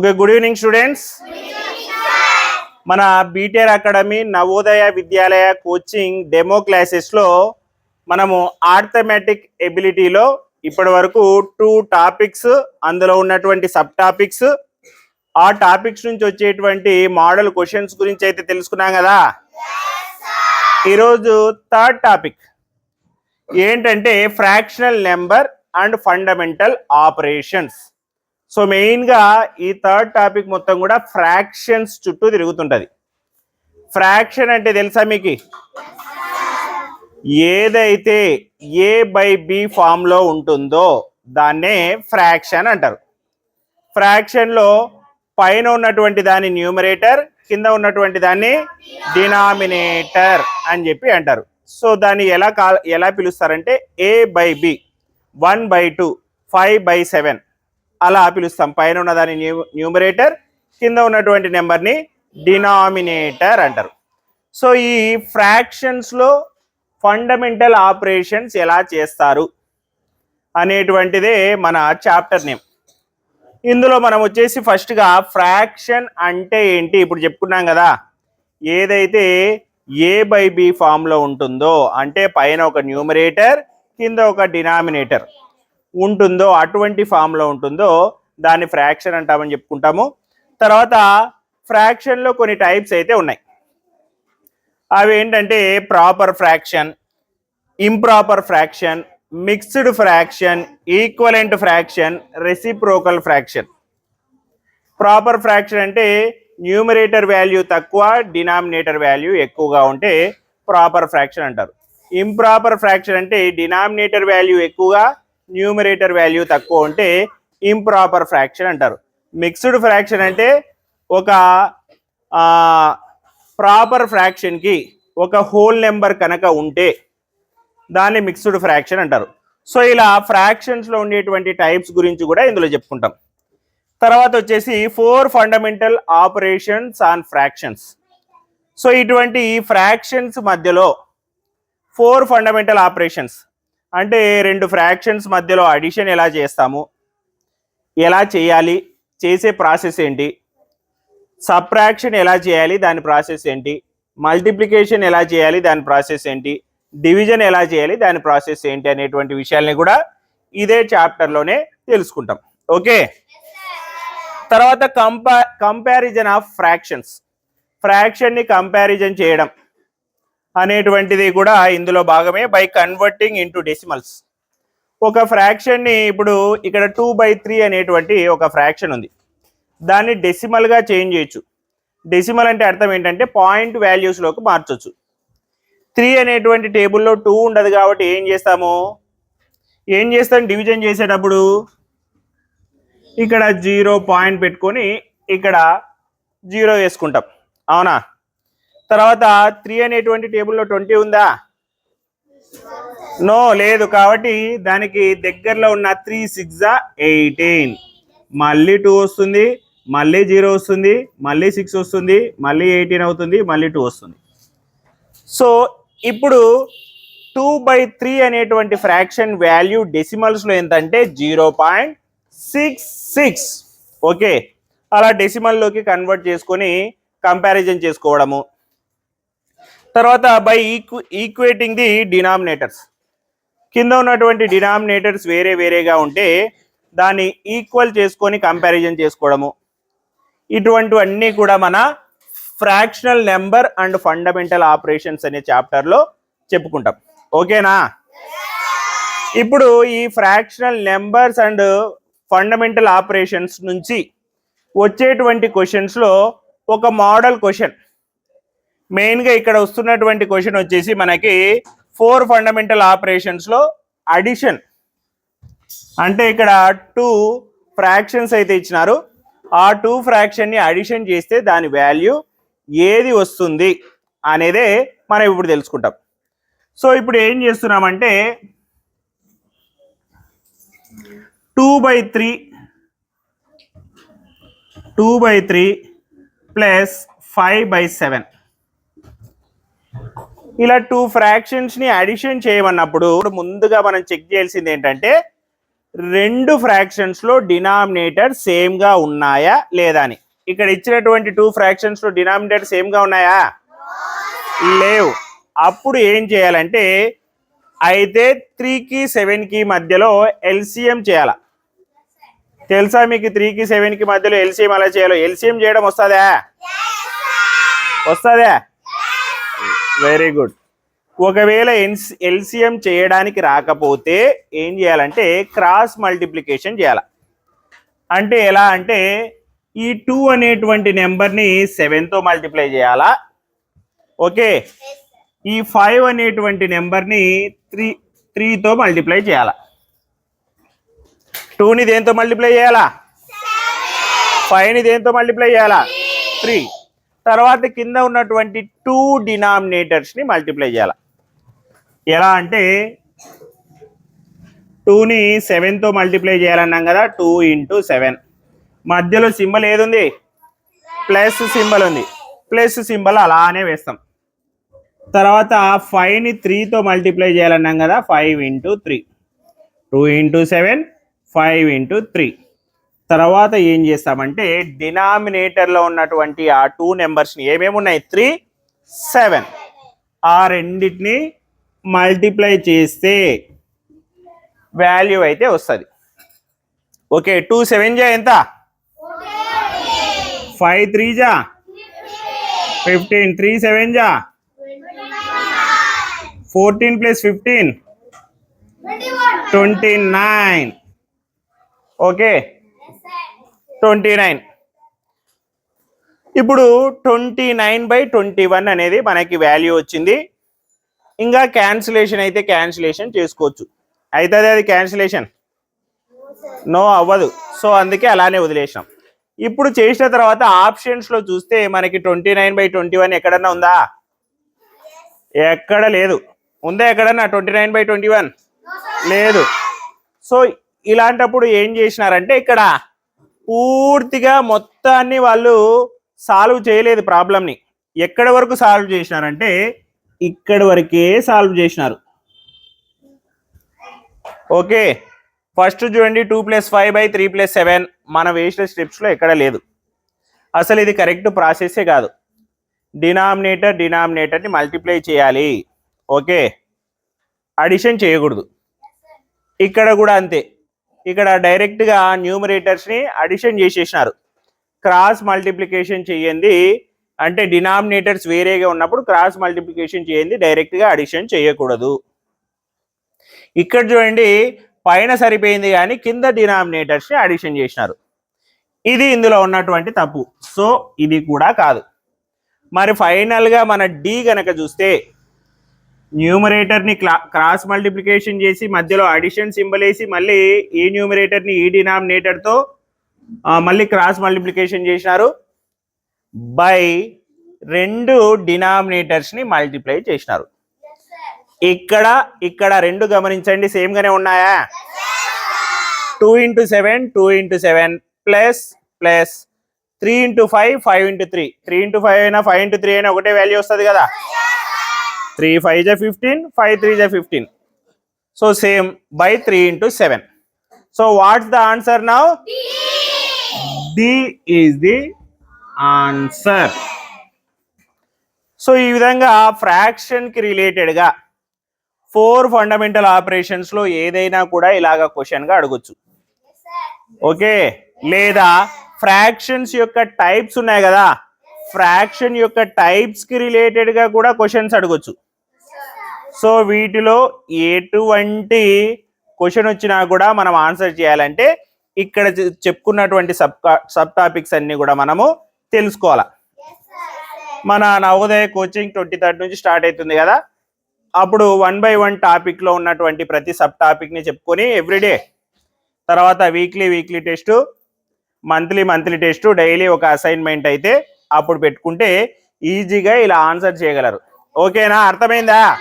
Okay good evening students మన బీటెర్ academy Navodaya Vidyalaya coaching demo క్లాసెస్లో మనము ఆర్థమెటిక్ ఎబిలిటీలో ఇప్పటి వరకు టూ టాపిక్స్ అందులో ఉన్నటువంటి సబ్ టాపిక్స్ ఆ టాపిక్స్ నుంచి వచ్చేటువంటి మోడల్ క్వశ్చన్స్ గురించి అయితే తెలుసుకున్నాం కదా? ఈరోజు థర్డ్ టాపిక్ ఏంటంటే fractional number and fundamental operations so మెయిన్గా ఈ థర్డ్ టాపిక్ మొత్తం కూడా ఫ్రాక్షన్స్ చుట్టూ తిరుగుతుంటుంది. ఫ్రాక్షన్ అంటే తెలుసా మీకు? ఏదైతే ఏ బై బి ఫామ్లో ఉంటుందో దాన్నే ఫ్రాక్షన్ అంటారు. ఫ్రాక్షన్లో పైన ఉన్నటువంటి దాన్ని న్యూమరేటర్ కింద ఉన్నటువంటి దాన్ని డినామినేటర్ అని చెప్పి అంటారు. సో దాన్ని ఎలా ఎలా పిలుస్తారంటే A by B one by two five by seven అలా పిలుస్తాం. పైన ఉన్న దాని న్యూ న్యూమరేటర్ కింద ఉన్నటువంటి నెంబర్ని డినామినేటర్ అంటారు. సో ఈ ఫ్రాక్షన్స్లో ఫండమెంటల్ ఆపరేషన్స్ ఎలా చేస్తారు అనేటువంటిదే మన చాప్టర్ నేమ్. ఇందులో మనం వచ్చేసి ఫస్ట్గా ఫ్రాక్షన్ అంటే ఏంటి? ఇప్పుడు చెప్పుకున్నాం కదా ఏదైతే ఏ బై బి ఫామ్లో ఉంటుందో అంటే పైన ఒక న్యూమరేటర్ కింద ఒక డినామినేటర్. ఉంటుందో అటువంటి ఫామ్లో ఉంటుందో దాన్ని ఫ్రాక్షన్ అంటామని చెప్పుకుంటాము. తర్వాత ఫ్రాక్షన్లో కొన్ని టైప్స్ అయితే ఉన్నాయి. అవి ఏంటంటే proper fraction improper fraction mixed fraction equivalent fraction reciprocal fraction. Proper fraction అంటే న్యూమరేటర్ వాల్యూ తక్కువ డినామినేటర్ వాల్యూ ఎక్కువగా ఉంటే ప్రాపర్ ఫ్రాక్షన్ అంటారు. ఇంప్రాపర్ ఫ్రాక్షన్ అంటే డినామినేటర్ వాల్యూ ఎక్కువగా న్యూమరేటర్ వాల్యూ తక్కువ ఉంటే ఇంప్రాపర్ ఫ్రాక్షన్ అంటారు. మిక్స్డ్ ఫ్రాక్షన్ అంటే ఒక ప్రాపర్ ఫ్రాక్షన్కి ఒక హోల్ నెంబర్ కనుక ఉంటే దాన్ని మిక్స్డ్ ఫ్రాక్షన్ అంటారు. సో ఇలా ఫ్రాక్షన్స్లో ఉండేటువంటి టైప్స్ గురించి కూడా ఇందులో చెప్పుకుంటాం. తర్వాత వచ్చేసి four fundamental operations on fractions. So ఇటువంటి ఫ్రాక్షన్స్ మధ్యలో ఫోర్ ఫండమెంటల్ ఆపరేషన్స్ అంటే రెండు ఫ్రాక్షన్స్ మధ్యలో అడిషన్ ఎలా చేస్తాము? ఎలా చేయాలి? చేసే ప్రాసెస్ ఏంటి? సబ్ట్రాక్షన్ ఎలా చేయాలి? దాని ప్రాసెస్ ఏంటి? మల్టిప్లికేషన్ ఎలా చేయాలి? దాని ప్రాసెస్ ఏంటి? డివిజన్ ఎలా చేయాలి? దాని ప్రాసెస్ ఏంటి? అనేటువంటి విషయాల్ని కూడా ఇదే చాప్టర్లోనే తెలుసుకుంటాం. ఓకే? తర్వాత కంపా కంపారిజన్ ఆఫ్ ఫ్రాక్షన్స్ ఫ్రాక్షన్ని కంపారిజన్ చేయడం. అనేటువంటిది కూడా ఇందులో భాగమే బై కన్వర్టింగ్ ఇంటూ డెసిమల్స్ ఒక ఫ్రాక్షన్ని ఇప్పుడు ఇక్కడ టూ బై త్రీ అనేటువంటి ఒక ఫ్రాక్షన్ ఉంది. దాన్ని డెసిమల్గా చేంజ్ చేయొచ్చు. డెసిమల్ అంటే అర్థం ఏంటంటే పాయింట్ వాల్యూస్లోకి మార్చొచ్చు. త్రీ అనేటువంటి టేబుల్లో టూ ఉండదు కాబట్టి ఏం చేస్తాము? ఏం చేస్తాం? డివిజన్ చేసేటప్పుడు ఇక్కడ జీరో పాయింట్ పెట్టుకొని ఇక్కడ జీరో వేసుకుంటాం. అవునా? తర్వాత త్రీ అనేటువంటి టేబుల్లో ట్వంటీ ఉందా? నో లేదు. కాబట్టి దానికి దగ్గరలో ఉన్న త్రీ సిక్స్ ఎయిటీన్ మళ్ళీ టూ వస్తుంది మళ్ళీ జీరో వస్తుంది మళ్ళీ సిక్స్ వస్తుంది మళ్ళీ ఎయిటీన్ అవుతుంది మళ్ళీ టూ వస్తుంది. సో ఇప్పుడు టూ బై త్రీ అనేటువంటి ఫ్రాక్షన్ వాల్యూ డెసిమల్స్లో ఎంతంటే zero point six six okay అలా డెసిమల్లోకి కన్వర్ట్ చేసుకొని కంపారిజన్ చేసుకోవడము. తర్వాత బై ఈక్వేటింగ్ ది డినామినేటర్స్ కింద ఉన్నటువంటి డినామినేటర్స్ వేరే వేరేగా ఉంటే దాన్ని ఈక్వల్ చేసుకొని కంపారిజన్ చేసుకోవడము. ఇటువంటివన్నీ కూడా మన fractional number and fundamental operations అనే చాప్టర్లో చెప్పుకుంటాం. ఓకేనా? ఇప్పుడు ఈ fractional numbers and fundamental operations నుంచి వచ్చేటువంటి క్వశ్చన్స్లో ఒక మోడల్ క్వశ్చన్ మెయిన్గా ఇక్కడ వస్తున్నటువంటి క్వశ్చన్ వచ్చేసి మనకి ఫోర్ ఫండమెంటల్ ఆపరేషన్స్లో అడిషన్ అంటే ఇక్కడ టూ ఫ్రాక్షన్స్ అయితే ఇచ్చినారు. ఆ టూ ఫ్రాక్షన్ని అడిషన్ చేస్తే దాని వాల్యూ ఏది వస్తుంది అనేదే మనం ఇప్పుడు తెలుసుకుంటాం. సో ఇప్పుడు ఏం చేస్తున్నామంటే two by three two by three plus five by seven ఇలా టూ ఫ్రాక్షన్స్ని అడిషన్ చేయమన్నప్పుడు ముందుగా మనం చెక్ చేయాల్సింది ఏంటంటే రెండు ఫ్రాక్షన్స్లో డినామినేటర్ సేమ్గా ఉన్నాయా లేదా అని. ఇక్కడ ఇచ్చినటువంటి టూ ఫ్రాక్షన్స్లో డినామినేటర్ సేమ్గా ఉన్నాయా? లేవు. అప్పుడు ఏం చేయాలంటే అయితే త్రీకి సెవెన్కి మధ్యలో ఎల్సిఎం చేయాల? తెలుసా మీకు త్రీకి సెవెన్కి మధ్యలో ఎల్సిఎం అలా చేయాలో? ఎల్సిఎం చేయడం వస్తుందా? వస్తుందా? వెరీ గుడ్ ఒకవేళ ఎన్స్ ఎల్సిఎం చేయడానికి రాకపోతే ఏం చేయాలంటే క్రాస్ మల్టిప్లికేషన్ చేయాలి. అంటే ఎలా అంటే ఈ టూ అనేటువంటి నెంబర్ని సెవెన్తో మల్టిప్లై చేయాలా? ఓకే. ఈ ఫైవ్ అనేటువంటి నెంబర్ని త్రీ త్రీతో మల్టిప్లై చేయాలా? టూని దేంతో మల్టిప్లై చేయాలా? ఫైవ్ని దేంతో మల్టిప్లై చేయాలా? త్రీ. తర్వాత కింద ఉన్నటువంటి టూ డినామినేటర్స్ని మల్టిప్లై చేయాలి. ఎలా అంటే టూని సెవెన్తో మల్టిప్లై చేయాలన్నాం కదా టూ ఇంటూ సెవెన్ మధ్యలో సింబల్ ఏదుంది? ప్లస్ సింబల్ ఉంది. ప్లస్ సింబల్ అలానే వేస్తాం. తర్వాత ఫైవ్ని త్రీతో మల్టిప్లై చేయాలన్నాం కదా five into three two into seven five into three తర్వాత ఏం చేస్తామంటే డినామినేటర్లో ఉన్నటువంటి ఆ టూ నెంబర్స్ని ఏమేమి ఉన్నాయి త్రీ సెవెన్. ఆ రెండింటిని మల్టిప్లై చేస్తే వాల్యూ అయితే వస్తుంది. ఓకే టూ సెవెన్ జా ఎంత? ఫైవ్ త్రీ జా? ఫిఫ్టీన్. త్రీ సెవెన్ జా? Fourteen plus fifteen? Twenty nine. Okay twenty nine ఇప్పుడు twenty nine by twenty one అనేది మనకి వాల్యూ వచ్చింది. ఇంకా క్యాన్సిలేషన్ అయితే క్యాన్సిలేషన్ చేసుకోవచ్చు. అవుతుంది అది క్యాన్సిలేషన్ నో అవ్వదు. సో అందుకే అలానే వదిలేసాం ఇప్పుడు చేసిన తర్వాత ఆప్షన్స్లో చూస్తే మనకి twenty nine by twenty one ఎక్కడన్నా ఉందా? ఎక్కడ లేదు. ఉందా ఎక్కడన్నా? Twenty nine by twenty one లేదు. సో ఇలాంటప్పుడు ఏం చేసినారంటే ఇక్కడ పూర్తిగా మొత్తాన్ని వాళ్ళు సాల్వ్ చేయలేదు ప్రాబ్లమ్ని. ఎక్కడి వరకు సాల్వ్ చేసినారంటే ఇక్కడి వరకే సాల్వ్ చేసినారు. ఓకే ఫస్ట్ చూడండి two plus five by three plus seven మన వేసిన స్టెప్స్లో ఎక్కడ లేదు. అసలు ఇది కరెక్ట్ ప్రాసెసే కాదు. డినామినేటర్ డినామినేటర్ని మల్టిప్లై చేయాలి. ఓకే అడిషన్ చేయకూడదు. ఇక్కడ కూడా అంతే. ఇక్కడ డైరెక్ట్గా న్యూమరేటర్స్ని అడిషన్ చేసేసినారు. క్రాస్ మల్టిప్లికేషన్ చేయండి. అంటే డినామినేటర్స్ వేరేగా ఉన్నప్పుడు క్రాస్ మల్టిప్లికేషన్ చేయండి డైరెక్ట్గా అడిషన్ చేయకూడదు. ఇక్కడ చూడండి పైన సరిపోయింది కానీ కింద డినామినేటర్స్ని అడిషన్ చేసినారు. ఇది ఇందులో ఉన్నటువంటి తప్పు. సో ఇది కూడా కాదు. మరి ఫైనల్గా మన డి కనుక చూస్తే న్యూమరేటర్ని క్లా క్రాస్ మల్టిప్లికేషన్ చేసి మధ్యలో అడిషన్ సింబల్ వేసి మళ్ళీ ఈ న్యూమరేటర్ని ఈ డినామినేటర్తో మళ్ళీ క్రాస్ మల్టిప్లికేషన్ చేసినారు. బై రెండు డినామినేటర్స్ని మల్టిప్లై చేసినారు. ఇక్కడ ఇక్కడ రెండు గమనించండి సేమ్ గానే ఉన్నాయా? Two into seven two into seven plus plus three into five five into three three into five అయినా ఫైవ్ ఇంటూ త్రీ అయినా ఒకటే వాల్యూ వస్తుంది కదా? త్రీ ఫైవ్ జా ఫిఫ్టీన్ ఫైవ్ త్రీ జా fifteen so same by three into seven so what's the answer now D is the answer so ఈ విధంగా ఫ్రాక్షన్కి రిలేటెడ్గా ఫోర్ ఫండమెంటల్ ఆపరేషన్స్లో ఏదైనా కూడా ఇలాగ క్వశ్చన్గా అడగొచ్చు. ఓకే లేదా ఫ్రాక్షన్స్ యొక్క టైప్స్ ఉన్నాయి కదా? ఫ్రాక్షన్ యొక్క టైప్స్కి రిలేటెడ్గా కూడా క్వశ్చన్స్ అడగొచ్చు. సో వీటిలో ఎటువంటి క్వశ్చన్ వచ్చినా కూడా మనం ఆన్సర్ చేయాలంటే ఇక్కడ చెప్పుకున్నటువంటి సబ్ సబ్ టాపిక్స్ అన్ని కూడా మనము తెలుసుకోవాలి. మన నవోదయ కోచింగ్ ట్వంటీ థర్డ్ నుంచి స్టార్ట్ అవుతుంది కదా. అప్పుడు వన్ బై వన్ టాపిక్లో ఉన్నటువంటి ప్రతి సబ్ టాపిక్ని చెప్పుకొని ఎవ్రీడే తర్వాత weekly weekly test monthly monthly test daily ఒక అసైన్మెంట్ అయితే అప్పుడు పెట్టుకుంటే ఈజీగా ఇలా ఆన్సర్ చేయగలరు. ఓకేనా? అర్థమైందా?